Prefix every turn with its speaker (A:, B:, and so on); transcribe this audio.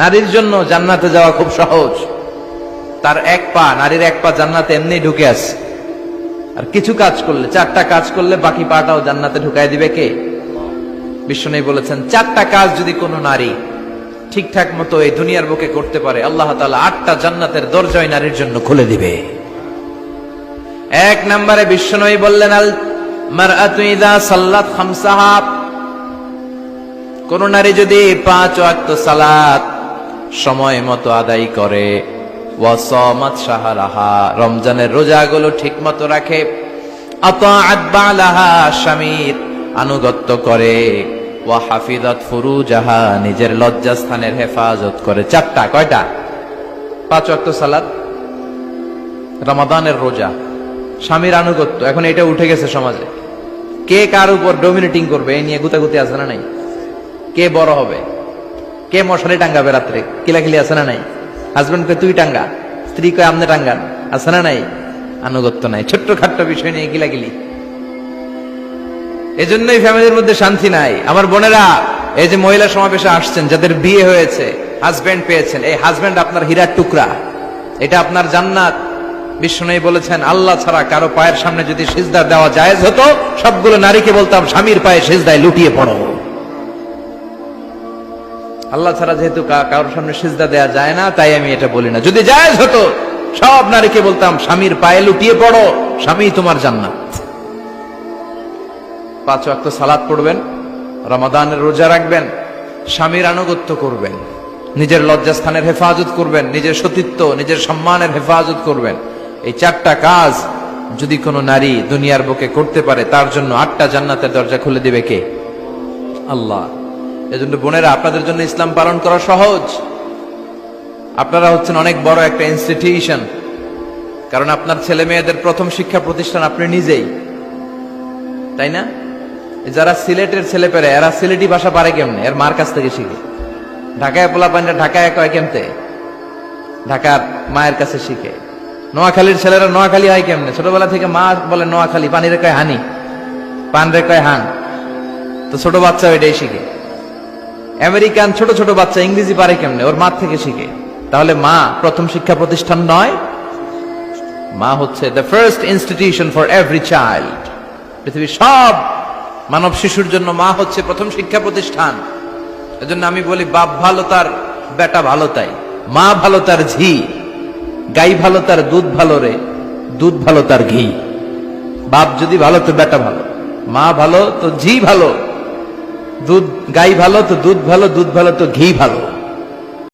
A: নারীর জন্য জান্নাতে যাওয়া খুব সহজ। তার এক পা, নারীর এক পা জান্নাতে এমনি ঢুকে আছে। আর কিছু কাজ করলে, চারটা কাজ করলে বাকি পাটাও জান্নাতে ঢুকাই দিবে কে? বিষ্ণু বলেছেন, চারটা কাজ যদি কোনো নারী ঠিকঠাক মতো এই দুনিয়ার বুকে করতে পারে, আল্লাহ তাআলা আটটা জান্নাতের দরজায় নারীর জন্য খুলে দিবে। এক নম্বরে বিশ্বনবী বললেন, আল মারআতু সাল্লাত কোন নারী যদি পাঁচ ওয়াক্ত সালাত সময় মতো আদায় করে। ওয়াসামাত শাহরাহা, রমজানের রোজাগুলো ঠিক মতো রাখে স্বামীর আনুগত্য করে। ওয়া হাফিজাত ফুরুজাহা, নিজের লজ্জাস্থানের হেফাজত করে। চারটা, কয়টা? পাঁচ ওয়াক্ত সালাত। রমাদানের রোজা। স্বামীর আনুগত্য। এখন এটা উঠে গেছে সমাজে। কে কার উপর ডোমিনেটিং করবে? এই নিয়ে গুতাগুতি আছে না নাই? কে বড় হবে? কে মশারি টাঙ্গাবে রাত্রে? কিলাকিলি আছে না নাই? হাজবেন্ড কে তুই টাঙ্গা? স্ত্রী কয়, আমনে টাঙ্গান আছে না নাই? আনুগত্য নাই। ছোট্ট খাট্ট বিষয় নিয়ে কিলাকিলি। এজন্যই ফ্যামিলির মধ্যে শান্তি নাই। আমার বোনেরা, এই যে মহিলা সমাবেশে আসছেন, যাদের বিয়ে হয়েছে হাজবেন্ড পেয়েছেন, এই হাজবেন্ড আপনার হীরার টুকরা। এটা আপনার জান্নাত। বিষ্ণুই বলেছেন, আল্লাহ ছাড়া কারও পায়ের সামনে যদি সিজদা দেওয়া জায়েজ হতো, সবগুলো নারীকে বলতাম, স্বামীর পায়ে সিজদায় লুটিয়ে পড়ো। আল্লাহ ছাড়া যেহেতু কারোর সামনে সিজদা দেওয়া যায় না, তাই আমি এটা বলি না। যদি জায়েজ হতো, সব নারীকে বলতাম, স্বামীর পায়ে লুটিয়ে পড়ো, স্বামী তোমার জান্নাত। পাঁচ ওয়াক্ত সালাত পড়বেন, রমাদানের রোজা রাখবেন, স্বামীর আনুগত্য করবেন, নিজের লজ্জাস্থানের হেফাজত করবেন, নিজের সতীত্ব, নিজের সম্মানের হেফাজত করবেন। এই চারটা কাজ যদি কোনো নারী দুনিয়ার বুকে করতে পারে, তার জন্য আটটা জান্নাতের দরজা খুলে দিবে কে? আল্লাহ। এজন্য বোনেরা, আপনাদের জন্য ইসলাম পালন করা সহজ। আপনারা হচ্ছেন অনেক বড় একটা ইনস্টিটিউশন কারণ আপনার ছেলে মেয়েদের প্রথম শিক্ষা প্রতিষ্ঠান আপনি নিজেই। তাই না? যারা সিলেটের ছেলে পেরে এরা সিলেটি ভাষা পারে কেমনে? এর মার কাছ থেকে শিখে। ঢাকায় পোলা পানিটা ঢাকায় কয় কেমতে? ঢাকার মায়ের কাছে শিখে। নোয়াখালীর ছেলেরা নোয়াখালী হয় কেমনে? ছোটবেলা থেকে মা বলে নোয়াখালী, পানিরে কয় হানি পান রে কয় হান। তো ছোট বাচ্চা এটাই শিখে। আমেরিকান ছোট ছোট বাচ্চা ইংরেজি পারে কেমনে? ওর মা থেকে শিখে। তাহলে মা প্রথম শিক্ষা প্রতিষ্ঠান নয়, মা হচ্ছে the first institution for every child পৃথিবীর সব মানব শিশুর জন্য মা হচ্ছে প্রথম শিক্ষা প্রতিষ্ঠান। এজন্য আমি বলি, বাপ ভালো তার, বেটা ভালো তাই। মা ভালো তার ঝি, গাই ভালো তার দুধ ভালো রে, দুধ ভালো তার ঘি। বাপ যদি ভালো তো বেটা ভালো, মা ভালো তো ঝি ভালো। দুধ গাই ভালো তো দুধ ভালো দুধ ভালো তো ঘি ভালো।